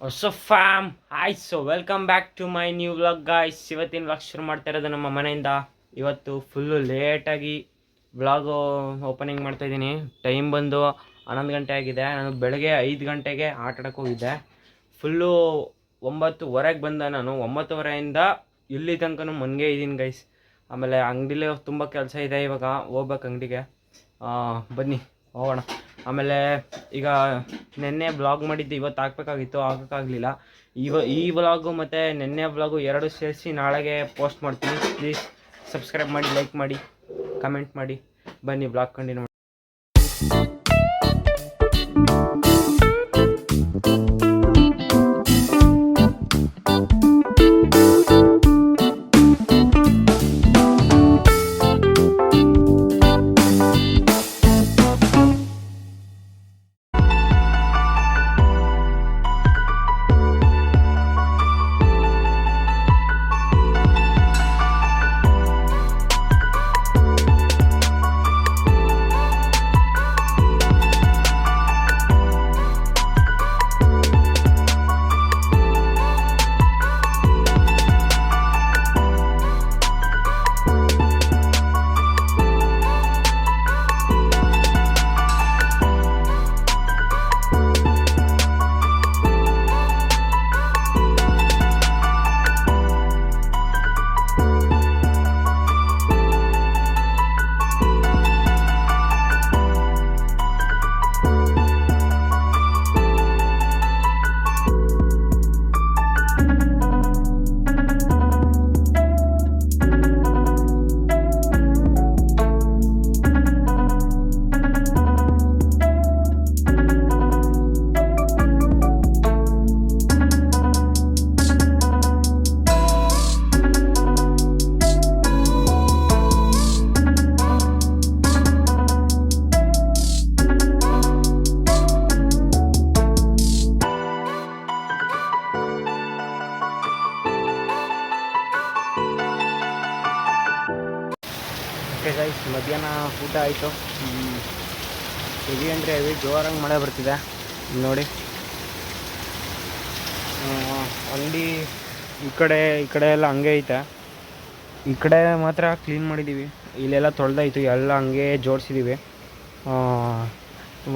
ಹೊಸ fam hi so welcome back to my new vlog guys ಇವತ್ತಿನ vlog ಶುರು ಮಾಡ್ತಾ ಇರೋದು ನಮ್ಮ ಮನೆಯಿಂದ. ಇವತ್ತು ಫುಲ್ಲು ಲೇಟಾಗಿ ವ್ಲಾಗು ಓಪನಿಂಗ್ ಮಾಡ್ತಾ ಇದ್ದೀನಿ. ಟೈಮ್ ಬಂದು ಹನ್ನೊಂದು ಗಂಟೆ ಆಗಿದೆ. ನಾನು ಬೆಳಗ್ಗೆ ಐದು ಗಂಟೆಗೆ ಆಟ ಆಡಕ್ಕೆ ಹೋಗಿದ್ದೆ. ಫುಲ್ಲು ಒಂಬತ್ತುವರೆಗೆ ಬಂದ ನಾನು. ಒಂಬತ್ತುವರೆಯಿಂದ ಇಲ್ಲಿ ತನಕ ಮನೆಗೆ ಇದ್ದೀನಿ ಗೈಸ್ ಆಮೇಲೆ ಅಂಗಡಿಲಿ ತುಂಬ ಕೆಲಸ ಇದೆ ಇವಾಗ. ಹೋಗ್ಬೇಕು ಅಂಗಡಿಗೆ. ಬನ್ನಿ. ಹೋಗೋಣ. ಆಮೇಲೆ ಈಗ ನೆನ್ನೆ ಬ್ಲಾಗ್ ಮಾಡಿದ್ದು ಇವತ್ತು ಹಾಕ್ಬೇಕಾಗಿತ್ತು, ಹಾಕೋಕ್ಕಾಗಲಿಲ್ಲ. ಇವ, ಈ ಬ್ಲಾಗು ಮತ್ತು ನೆನ್ನೆ ಬ್ಲಾಗು ಎರಡು ಸೇರಿಸಿ ನಾಳೆಗೆ ಪೋಸ್ಟ್ ಮಾಡ್ತೀನಿ. ಪ್ಲೀಸ್ ಸಬ್ಸ್ಕ್ರೈಬ್ ಮಾಡಿ ಲೈಕ್ ಮಾಡಿ ಕಮೆಂಟ್ ಮಾಡಿ. ಬನ್ನಿ ಬ್ಲಾಗ್ ಕಂಡಿನ್ಯೂ ಓಕೆ ಗೈಸ್ ಮಧ್ಯಾಹ್ನ ಊಟ ಆಯಿತು. ಹೆವಿ ಅಂದರೆ ಹೆವಿ ಜೋರಾಗಿ ಮಳೆ ಬರ್ತಿದೆ. ನೋಡಿ. ಅಂಗಡಿ ಈ ಕಡೆ ಈ ಕಡೆ ಎಲ್ಲ ಹಂಗೆ ಐತೆ. ಈ ಕಡೆ ಮಾತ್ರ ಕ್ಲೀನ್ ಮಾಡಿದ್ದೀವಿ ಇಲ್ಲೆಲ್ಲ ತೊಳೆದಾಯ್ತು, ಎಲ್ಲ ಹಂಗೆ ಜೋಡಿಸಿದ್ದೀವಿ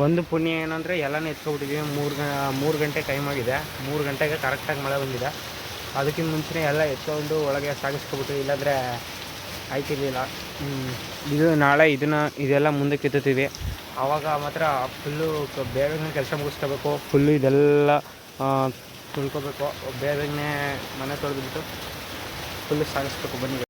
ಒಂದು ಪುಣ್ಯ ಏನಂದರೆ ಎಲ್ಲನೂ ಎತ್ಕೊಬಿಟ್ಟಿದ್ದೀವಿ ಮೂರು ಮೂರು ಗಂಟೆ ಟೈಮ್ ಆಗಿದೆ. ಮೂರು ಗಂಟೆಗೆ ಕರೆಕ್ಟಾಗಿ ಮಳೆ ಬಂದಿದೆ. ಅದಕ್ಕಿಂತ ಮುಂಚೆನೇ ಎಲ್ಲ ಎತ್ಕೊಂಡು ಒಳಗೆ ಸಾಗಿಸ್ಕೊಬಿಟ್ಟು, ಇಲ್ಲಾಂದರೆ ಆಯ್ತಿರ್ಲಿಲ್ಲ. ಇದು ನಾಳೆ ಇದನ್ನು ಇದೆಲ್ಲ ಮುಂದೆ ಎತ್ತುತ್ತೀವಿ ಆವಾಗ ಮಾತ್ರ ಫುಲ್ಲು ಬೇಗನೆ ಕೆಲಸ ಮುಗಿಸ್ಕೋಬೇಕು. ಫುಲ್ಲು ಇದೆಲ್ಲ ತುಳ್ಕೋಬೇಕು. ಬೇಗನೆ ಮನೆ ತೊಳೆದ್ಬಿಟ್ಟು ಫುಲ್ಲು ಸಾಗಿಸ್ಬೇಕು ಬನ್ನಿ.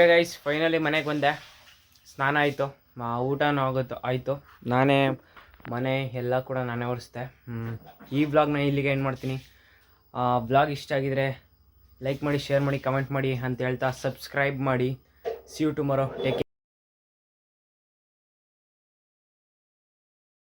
ಓಕೆ ಗೈಸ್ ಫೈನಲಿ ಮನೆಗೆ ಬಂದೆ. ಸ್ನಾನ ಆಯಿತು. ಊಟನೂ ಆಗುತ್ತೆ ಆಯಿತು. ನಾನೇ ಮನೆ ಎಲ್ಲ ಕೂಡ ನಾನೇ ಒರೆಸ್ದೆ. ಈ ಬ್ಲಾಗ್ನ ಇಲ್ಲಿಗೆ ಏನು ಮಾಡ್ತೀನಿ. ಬ್ಲಾಗ್ ಇಷ್ಟ ಆಗಿದರೆ ಲೈಕ್ ಮಾಡಿ ಶೇರ್ ಮಾಡಿ ಕಮೆಂಟ್ ಮಾಡಿ ಅಂತ ಹೇಳ್ತಾ ಸಬ್ಸ್ಕ್ರೈಬ್ ಮಾಡಿ. C you tomorrow take